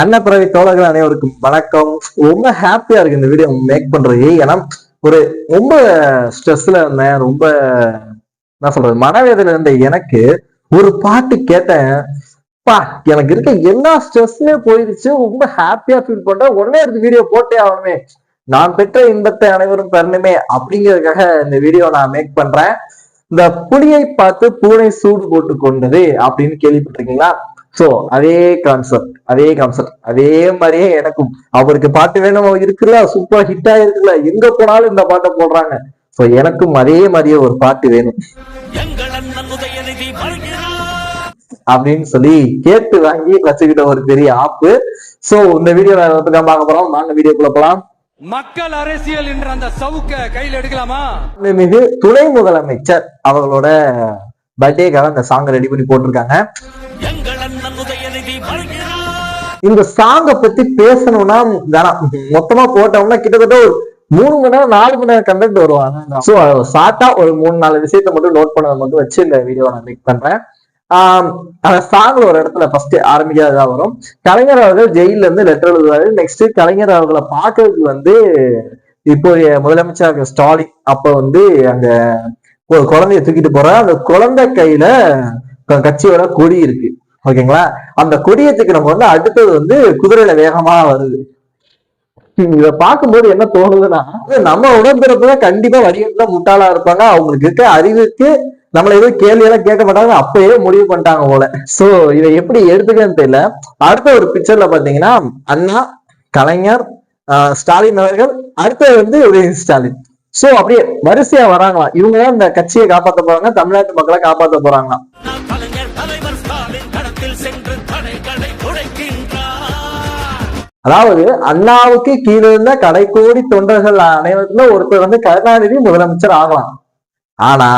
அன்னப்பிறவி தோழர்கள் அனைவருக்கும் வணக்கம். ரொம்ப ஹாப்பியா இருக்கு இந்த வீடியோ மேக் பண்றது ஏன்னா ஒரு ரொம்ப ஸ்ட்ரெஸ்ல இருந்தேன். ரொம்ப என்ன சொல்றது மனவேதனை இருந்த எனக்கு ஒரு பாட்டு கேட்டேன். பா எனக்கு இருக்க எல்லா ஸ்ட்ரெஸ்ஸுமே போயிடுச்சு. ரொம்ப ஹாப்பியா ஃபீல் பண்றேன். உடனே எடுத்து வீடியோ போட்டே ஆகணுமே. நான் பெற்ற இன்பத்தை அனைவரும் பெறணுமே அப்படிங்கிறதுக்காக இந்த வீடியோ நான் மேக் பண்றேன். இந்த புலியை பார்த்து பூனை சூடு போட்டு கொண்டது அப்படின்னு கேள்விப்பட்டிருக்கீங்களா? சோ அதே கான்செப்ட் அதே கான்செப்ட் அதே மாதிரியே எனக்கும். அவருக்கு பாட்டு வேணும்? இருக்குல்ல சூப்பர் ஹிட் ஆயிருக்குல்ல எங்க போனாலும் இந்த பாட்டை போடுறாங்க. சோ எனக்கும் அதே மாதிரியே ஒரு பாட்டு வேணும். அப்படின்னு சொல்லி கேட்டு வாங்கி வச்சுக்கிட்ட ஒரு பெரிய ஆப்பு. சோ இந்த வீடியோ தான் பார்க்க போறோம். வாங்க வீடியோக்குள்ள போலாம். மக்கள் அரசியல் என்ற அந்த சவுக்க கையில் எடுக்கலாமா? மிகு துணை முதலமைச்சர் அவங்களோட பர்த்டேக்காக அந்த சாங் ரெடி பண்ணி போட்டிருக்காங்க. இந்த சாங்கை பத்தி பேசணும்னா வேணாம். மொத்தமா போட்டோம்னா கிட்டத்தட்ட ஒரு மூணு மணி நேரம் நாலு மணி நேரம் கண்டென்ட் வருவாங்க. ஸோ ஷார்ட்டா ஒரு மூணு நாலு விஷயத்த மட்டும் நோட் பண்ணதை மட்டும் வச்சு இந்த வீடியோ நான் மேக் பண்றேன். ஆஹ் அந்த சாங்ல ஒரு இடத்துல ஃபர்ஸ்ட் ஆரம்பிக்காதான் வரும். கலைஞர் அவர்கள் ஜெயில இருந்து லெட்டர் எழுதுவாரு. நெக்ஸ்ட் கலைஞர் அவர்களை பார்க்கறதுக்கு வந்து இப்போதைய முதலமைச்சர் ஸ்டாலின் அப்ப வந்து அங்க ஒரு குழந்தைய தூக்கிட்டு போற அந்த குழந்தை கையில கட்சியோட கொடி இருக்கு. ஓகேங்களா? அந்த கொடியத்துக்கு நம்ம வந்து அடுத்தது வந்து குதிரையில வேகமா வருது. இத பார்க்கும்போது என்ன தோணுதுன்னா நம்ம உடன்பிறப்பு கண்டிப்பா வடிவத்துல முட்டாளா இருப்பாங்க. அவங்களுக்கு இருக்க அறிவுக்கு நம்மள எதுவும் கேள்வி எல்லாம் கேட்க மாட்டாங்க அப்பயே முடிவு பண்ணிட்டாங்க போல. சோ இதை எப்படி எடுத்துக்கன்னு தெரியல. அடுத்த ஒரு பிக்சர்ல பாத்தீங்கன்னா அண்ணா கலைஞர் ஆஹ் ஸ்டாலின் அவர்கள் அடுத்தது வந்து உதயநிதி ஸ்டாலின். சோ அப்படியே வரிசையா வராங்களாம். இவங்க தான் இந்த கட்சியை காப்பாத்த போறாங்க தமிழ்நாட்டு மக்களை காப்பாத்த போறாங்களாம். அதாவது அண்ணாவுக்கு கீழே இருந்த கடைக்கோடி தொண்டர்கள் அனைவருக்குமே ஒருத்தர் வந்து கருணாநிதி முதலமைச்சர் ஆகலாம். ஆனா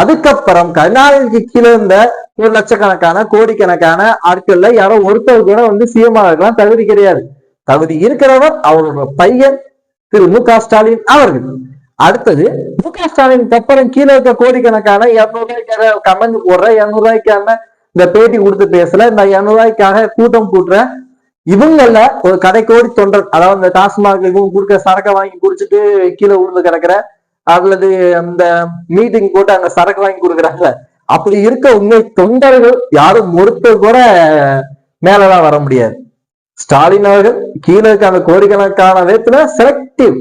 அதுக்கப்புறம் கருணாநிதிக்கு கீழே இருந்த ஒரு லட்சக்கணக்கான கோடிக்கணக்கான ஆட்கள்ல யாரோ ஒருத்தர் கூட வந்து சிஎம் ஆகலாம் தகுதி கிடையாது. தகுதி இருக்கிறவர் அவரோட பையன் திரு மு க ஸ்டாலின் அவர்கள். அடுத்தது மு க ஸ்டாலினுக்கு அப்புறம் கீழே இருக்க கோடிக்கணக்கான இருநூறு ரூபாய்க்காக கமெண்ட் போடுற இருநூறு ரூபாய்க்கான இந்த பேட்டி கொடுத்து பேசல. இந்த இருநூறு ரூபாய்க்காக கூட்டம் கூட்டுற இவங்கள ஒரு கடைக்கோடி தொண்டர் அதாவது இந்த டாஸ்மாக் இவங்க கொடுக்க சரக்கை வாங்கி குடிச்சிட்டு கீழே விழுந்து கிடக்குற அல்லது அந்த மீட்டிங் போட்டு அங்க சரக்கு வாங்கி கொடுக்குறாங்க அப்படி இருக்க உண்மை தொண்டர்கள் யாரும் ஒருத்தர் கூட மேலதான் வர முடியாது. ஸ்டாலின் அவர்கள் கீழே இருக்க அந்த கோடிக்கணக்கான வேத்துல செலக்டிவ்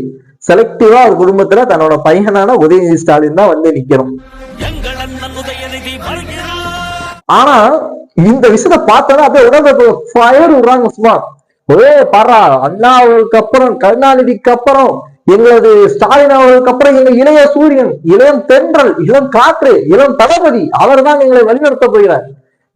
செலக்டிவா ஒரு குடும்பத்துல தன்னோட பையனான உதயநிதி ஸ்டாலின் தான் வந்து வருகிறார். ஆனா இந்த விஷயத்த பார்த்தோன்னா அப்படியே உடம்பு ஃபயர் விடுறாங்க சும்மா. ஒரே பாரா அண்ணா அவர்களுக்கு அப்புறம் கருணாநிதிக்கு அப்புறம் எங்களது ஸ்டாலின் அவர்களுக்கு அப்புறம் எங்க இளைய சூரியன் இளம் தென்றல் இளம் காற்று இளம் தளபதி அவர் தான் எங்களை வழிநடத்த போகிறார்.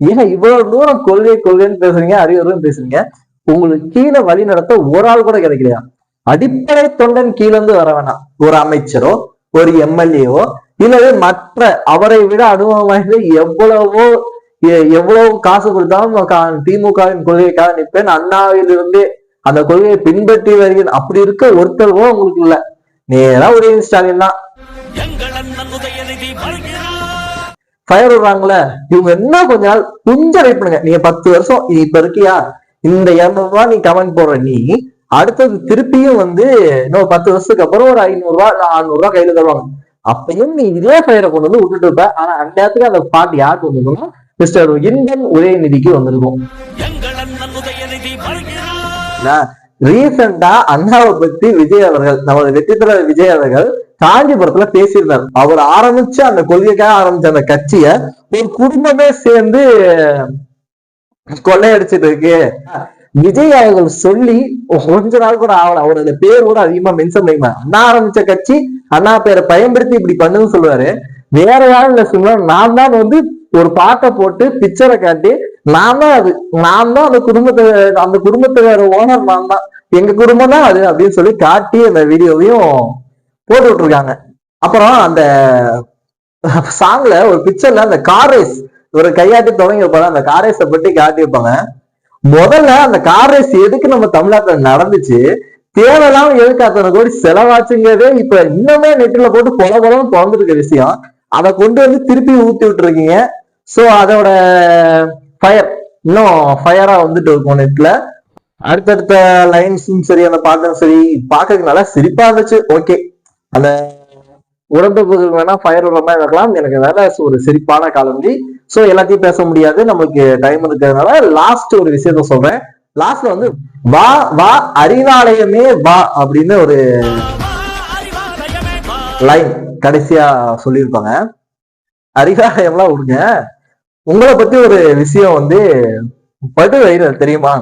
ஏன் இவ்வளவு தூரம் கொள்கை கொள்கைன்னு பேசுறீங்க அறிவுறுன்னு பேசுறீங்க. உங்களுக்கு கீழே வழி நடத்த ஒரு ஆள் கூட கிடைக்கலையா? அடிப்படை தொண்டன் கீழ இருந்து வர வேணாம். ஒரு அமைச்சரோ ஒரு எம்எல்ஏவோ இல்லது மற்ற அவரை விட அனுபவம் வாய்ந்த எவ்வளவோ எவ்வளவு காசு கொடுத்தாலும் திமுகவின் கொள்கைக்காக நிற்பேன். அண்ணாவிலிருந்து அந்த கொள்கையை பின்பற்றி வருகிறேன். அப்படி இருக்க ஒருத்தர் கூட உங்களுக்கு இல்ல. நேரா உதயநிதி ஸ்டாலின் தான். ஃபயர் விடுறாங்களே. இவங்க என்ன கொஞ்ச நாள் கொஞ்சம் வெயிட் பண்ணுங்க. நீங்க பத்து வருஷம் நீ இப்ப இருக்கியா? இந்த இருநூறு ரூபாய் நீ கமெண்ட் போடுற நீ அடுத்தது திருப்பியும் வந்து இன்னும் பத்து வருஷத்துக்கு அப்புறம் ஒரு ஐநூறு ரூபாய் இல்ல அறுநூறு ரூபாய் கையில தருவாங்க. அப்பயும் நீ இதே ஃபயரை கொண்டு வந்து விட்டுட்டு இருப்ப. ஆனா அந்த நேரத்துக்கு அந்த பாட்டு யாருக்கு வந்திருக்கும்னா மிஸ்டர் இந்தியன் உதயநிதிக்கு வந்திருக்கும். ரீசெண்டா அண்ணாவை பத்தி விஜய் அவர்கள் நமது வெற்றி தலைவர் விஜய் அவர்கள் காஞ்சிபுரத்துல பேசியிருந்தார். அவர் ஆரம்பிச்ச அந்த கொள்கைக்காக ஆரம்பிச்ச அந்த கட்சிய ஒரு குடும்பமே சேர்ந்து கொள்ளையடிச்சிட்டு இருக்கு. விஜய் அவர்கள் சொல்லி கொஞ்ச நாள் கூட ஆகல அவரோட பேர் கூட அதிகமா மென்ஷன் பண்ணிக்கலாம் அண்ணா ஆரம்பிச்ச கட்சி அண்ணா பேரை பயன்படுத்தி இப்படி பண்ணுன்னு சொல்லுவாரு. வேற யாரும் இல்ல சொல்லுவா நான் தான் வந்து ஒரு பாட்டை போட்டு பிக்சரை காட்டி நான் தான் அது நான் தான் அந்த குடும்பத்தை அந்த குடும்பத்துக்கார ஓனர் நான் தான். எங்க குடும்பம் தான் அது அப்படின்னு சொல்லி காட்டி அந்த வீடியோவையும் போட்டு விட்டுருக்காங்க. அப்புறம் அந்த சாங்ல ஒரு பிக்சர்ல அந்த கார் ரேஸ் ஒரு கையாட்டி தொடங்கி வைப்பாங்க அந்த கார் ரேஸை பற்றி காட்டி வைப்பாங்க. முதல்ல அந்த கார் ரேஸ் எதுக்கு நம்ம தமிழ்நாட்டில் நடந்துச்சு? தேவையில்லாம எதுக்கு அத்தனை கோடி செலவாச்சுங்கிறதே இப்ப இன்னுமே நெட்டில் போட்டு பொல பொலம் திறந்துருக்க விஷயம். அதை கொண்டு வந்து திருப்பி ஊத்தி விட்டுருக்கீங்க. சோ அதோட ஃபயர் இன்னும் ஃபயரா வந்துட்டு இருக்கும் நெட்ல அடுத்தடுத்த லைன்ஸும் சரி அந்த பாட்டும் சரி பார்க்கறதுக்கு நல்லா சிரிப்பா இருந்துச்சு. ஓகே அந்த உடம்புக்கு வேணா ஃபயர் வர மாதிரி இருக்கலாம். எனக்கு வேற ஒரு சிரிப்பான காலந்தி சோ எல்லாத்தையும் பேச முடியாது. நமக்கு டைம் இருக்கிறதுனால லாஸ்ட் ஒரு விஷயத்த சொல்றேன். லாஸ்ட்ல வந்து வா வா அறிவாலயமே வா அப்படின்னு ஒரு. லைன் கடைசியா சொல்லியிருப்பாங்க. அறிவாலயம்லாம் விடுங்க. உங்களை பத்தி ஒரு விஷயம் வந்து படு வைரல் தெரியுமா?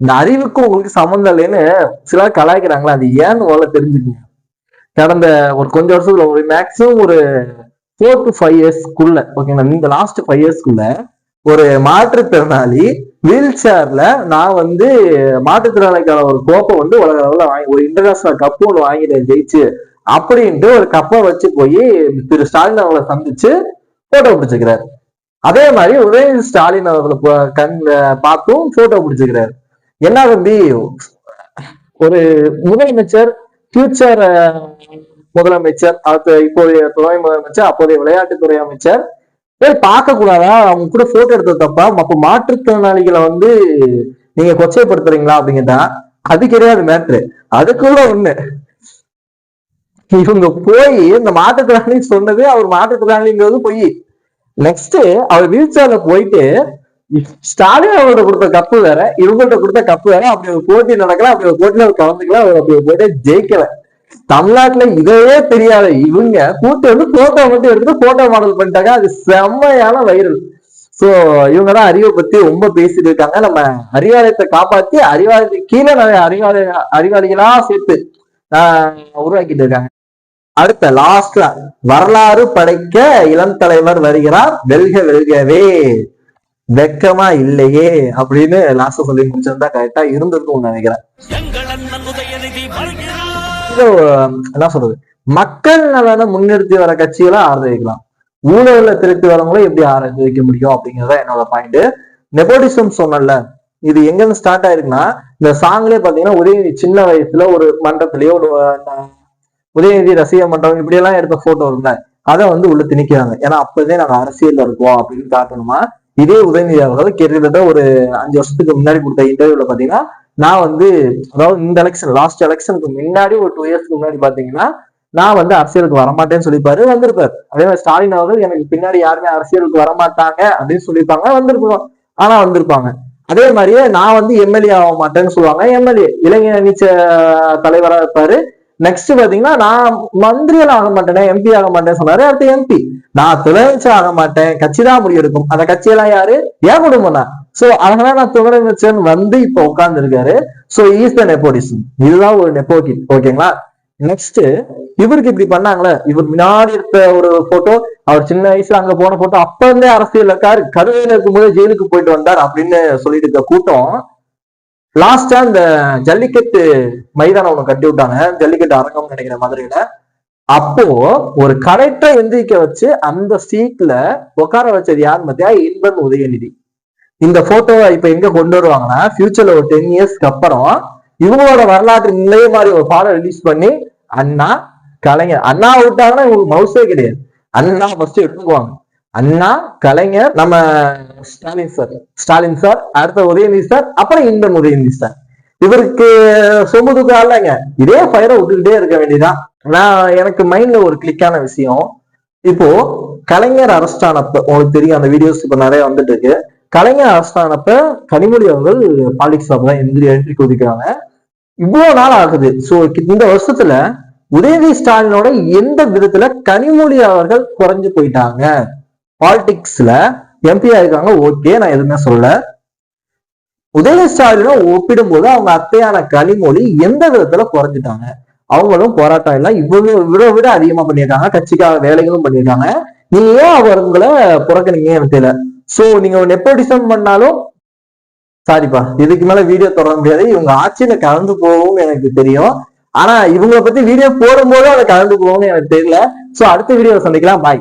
இந்த அறிவுக்கும் உங்களுக்கு சம்மந்தம் இல்லைன்னு சிலர் கலாய்க்கிறாங்களா அது ஏன்னு முதல்ல தெரிஞ்சுக்கங்க. கடந்த ஒரு கொஞ்சம் வருஷத்துல ஒரு மேக்ஸிமம் ஒரு ஃபோர் டு ஃபைவ் இயர்ஸ்க்குள்ள ஓகேங்களா இந்த லாஸ்ட் ஃபைவ் இயர்ஸ்க்குள்ள ஒரு மாற்றுத்திறனாளி வீல் சேர்ல நான் வந்து மாற்றுத்திறனாளிக்கான ஒரு கோப்பை வந்து உலக அளவில் வாங்கி ஒரு இன்டர்நேஷனல் கப்பு ஒன்று வாங்கிட்டேன் ஜெயிச்சு. அப்படின்ட்டு ஒரு கப்பை வச்சு போய் திரு ஸ்டாலின் அவங்களை சந்திச்சு போட்டோ பிடிச்சிருக்கிறார். அதே மாதிரி உதயநிதி ஸ்டாலின் அவர்களை கண் பார்த்தும் போட்டோ பிடிச்சிருக்கிறார். என்ன தம்பி? ஒரு முதலமைச்சர் ஃபியூச்சர் முதலமைச்சர் அடுத்த இப்போதைய துணை முதலமைச்சர் அப்போதைய விளையாட்டுத்துறை அமைச்சர் போய் பார்க்க கூடாதா அவங்க கூட போட்டோ எடுத்தது தப்பா? அப்ப மாற்றுத்திறனாளிகளை வந்து நீங்க கொச்சைப்படுத்துறீங்களா அப்படிங்கிறதா அது கிடையாது மேட்ரு அதுக்குள்ள ஒண்ணு. இவங்க போய் இந்த மாற்றுத்திறனாளி சொன்னது அவர் மாற்றுத்திறனாளிங்கிறது போய். நெக்ஸ்ட் அவர் வீல் சேர்ல போயிட்டு ஸ்டாலின் அவர்கிட்ட கொடுத்த கப்பு வேற இவங்கள்ட்ட கொடுத்த கப்பு வேற அப்படி ஒரு போட்டி நடக்கல அப்படி ஒரு போட்டியில அவர் கலந்துக்கல அவர் அப்படி ஒரு ஜெயிக்கல. தமிழ்நாட்டுல இதையே தெரியாத இவங்க கூட்டு வந்து போட்டோ மட்டும் எடுத்து போட்டோ மாடல் பண்ணிட்டாங்க. அது செம்மையான வைரல் சோ இவங்க தான் அறிவை பத்தி ரொம்ப பேசிட்டு இருக்காங்க. நம்ம அறிவாலயத்தை காப்பாத்தி அறிவாலயத்துக்கு கீழே நிறைய அறிவாலய அறிவாளிகளா சேர்த்து ஆஹ் உருவாக்கிட்டு இருக்காங்க. அடுத்த லாஸ்ட்ல வரலாறு படைக்க இளம் தலைவர் வருகிறார். வெல்க வெல்கவே. வெக்கமா இல்லையே அப்படின்னு லாஸ்ட் சொல்லி முடிச்சிருந்தா கரெக்டா இருந்திருக்கும் நினைக்கிறேன். என்ன சொல்றது? மக்கள் நலனை முன்னிறுத்தி வர கட்சிகளை ஆதரிக்கலாம் ஊழல திருப்பி வரவங்களை எப்படி ஆதரிக்க முடியும் அப்படிங்கறத என்னோட பாயிண்ட் நெபோடிசம் சொன்னல இது எங்க ஸ்டார்ட் ஆயிருக்குன்னா இந்த சாங்லயே பாத்தீங்கன்னா ஒரே சின்ன வயசுல ஒரு மன்றத்திலயோ ஒரு உதயநிதி ரசிக மன்றம் இப்படி எல்லாம் எடுத்த போட்டோ இருந்தா அதை வந்து உள்ள திணிக்கிறாங்க. ஏன்னா அப்பதே நாங்க அரசியல்ல இருக்கோம் அப்படின்னு காட்டணுமா? இதே உதயநிதி அவர்கள் கிட்டத்தட்ட ஒரு அஞ்சு வருஷத்துக்கு முன்னாடி கொடுத்த இன்டர்வியூல பாத்தீங்கன்னா நான் வந்து அதாவது இந்த எலெக்ஷன் லாஸ்ட் எலெக்ஷனுக்கு முன்னாடி ஒரு டூ இயர்ஸ்க்கு முன்னாடி பாத்தீங்கன்னா நான் வந்து அரசியலுக்கு வரமாட்டேன்னு சொல்லிப்பாரு வந்திருப்பாரு. அதே மாதிரி ஸ்டாலின் அவர்கள் எனக்கு பின்னாடி யாருமே அரசியலுக்கு வரமாட்டாங்க அப்படின்னு சொல்லியிருப்பாங்க வந்திருப்போம் ஆனா வந்திருப்பாங்க. அதே மாதிரியே நான் வந்து எம்எல்ஏ ஆக மாட்டேன்னு சொல்லுவாங்க எம்எல்ஏ. இளைஞர் நீச்ச தலைவரா இருப்பாரு. நெக்ஸ்ட் பாத்தீங்கன்னா நான் மந்திரியெல்லாம் ஆக மாட்டேன் எம்பி ஆக மாட்டேன்னு சொன்னாரு. அடுத்து எம்பி நான் முதலமைச்சர் ஆக மாட்டேன். கட்சி தான் முடிவெடுக்கும் அந்த கட்சியெல்லாம் யாரு? ஏன் குடும்பம் தான் சோ அதனால நான் துணைச்சன் வந்து இப்ப உட்கார்ந்து இருக்காரு சோ ஈஸ் த நெப்போடிசம் இதுதான் ஒரு நெப்போகிட் ஓகேங்களா? நெக்ஸ்ட் இவருக்கு இப்படி பண்ணாங்களே. இவர் முன்னாடி எடுத்த ஒரு போட்டோ அவர் சின்ன வயசுல அங்க போன போட்டோ அப்ப இருந்தே அரசியல் இருக்காரு. கருவையில இருக்கும்போது ஜெயிலுக்கு போயிட்டு வந்தார் அப்படின்னு சொல்லிட்டு இருக்க கூட்டம் லாஸ்டா இந்த ஜல்லிக்கட்டு மைதானம் ஒண்ணு கட்டி விட்டாங்க. ஜல்லிக்கட்டு அரங்கம் நினைக்கிற மதுரையில. அப்போ ஒரு கரெக்டா எந்திரிக்க வச்சு அந்த சீட்ல உட்கார வச்சது யார் பாத்தியா இன்பன் உதயநிதி. இந்த போட்டோவை இப்ப எங்க கொண்டு வருவாங்கன்னா ஃபியூச்சர்ல ஒரு டென் இயர்ஸ்க்கு அப்புறம் இவங்களோட வரலாற்று நிலைய மாதிரி ஒரு பாடம் ரிலீஸ் பண்ணி அண்ணா கலைஞர் அண்ணா விட்டாங்கன்னா இவங்களுக்கு மவுசே கிடையாது. அண்ணா ஃபர்ஸ்ட் எடுத்துக்குவாங்க. அண்ணா கலைஞர் நம்ம ஸ்டாலின் சார் ஸ்டாலின் சார் அடுத்த உதயநிதி சார் அப்புறம் இன்பன் உதயநிதி சார் இவருக்கு சொமுதுக்கு இல்லைங்க. இதே ஃபயரை விட்டுக்கிட்டே இருக்க வேண்டியதான் நான் எனக்கு மைண்ட்ல ஒரு கிளிக்கான விஷயம். இப்போ கலைஞர் அரெஸ்ட் ஆனப்ப உங்களுக்கு தெரியும் அந்த வீடியோஸ் இப்ப நிறைய வந்துட்டு இருக்கு. கலைஞர் அரெஸ்ட் ஆனப்ப கனிமொழி அவர்கள் பாலிடிக்ஸ் தான் எந்திரி எழுப்பி குதிக்கிறாங்க. இவ்வளவு நாள் ஆகுது. சோ இந்த வருஷத்துல உதயநிதி ஸ்டாலினோட எந்த விதத்துல கனிமொழி அவர்கள் குறைஞ்சு போயிட்டாங்க? பாலிடிக்ஸ்ல எம்பி ஆயிருக்காங்க. ஓகே நான் எதுவுமே சொல்ல உதயநிதி ஸ்டாலினும் ஒப்பிடும்போது அவங்க அத்தையான கனிமொழி எந்த விதத்துல குறைஞ்சிட்டாங்க? அவங்களும் போராட்டம் எல்லாம் இவ்வளவு இவ்வளவு விட அதிகமா பண்ணியிருக்காங்க. கட்சிக்காக வேலைகளும் பண்ணியிருக்காங்க. நீங்க ஏன் அவங்களை புறக்கணிங்க எனக்கு தெரியல சோ நீங்க நெப்போட்டிசம் பண்ணாலும் சாரிப்பா இதுக்கு மேல வீடியோ தொடர முடியாது. இவங்க ஆட்சியில கலந்து போகும் எனக்கு தெரியும். ஆனா இவங்களை பத்தி வீடியோ போடும்போது அதை கலந்து போகும்னு எனக்கு தெரியல. சோ அடுத்த வீடியோ சந்திக்கலாம். பாய்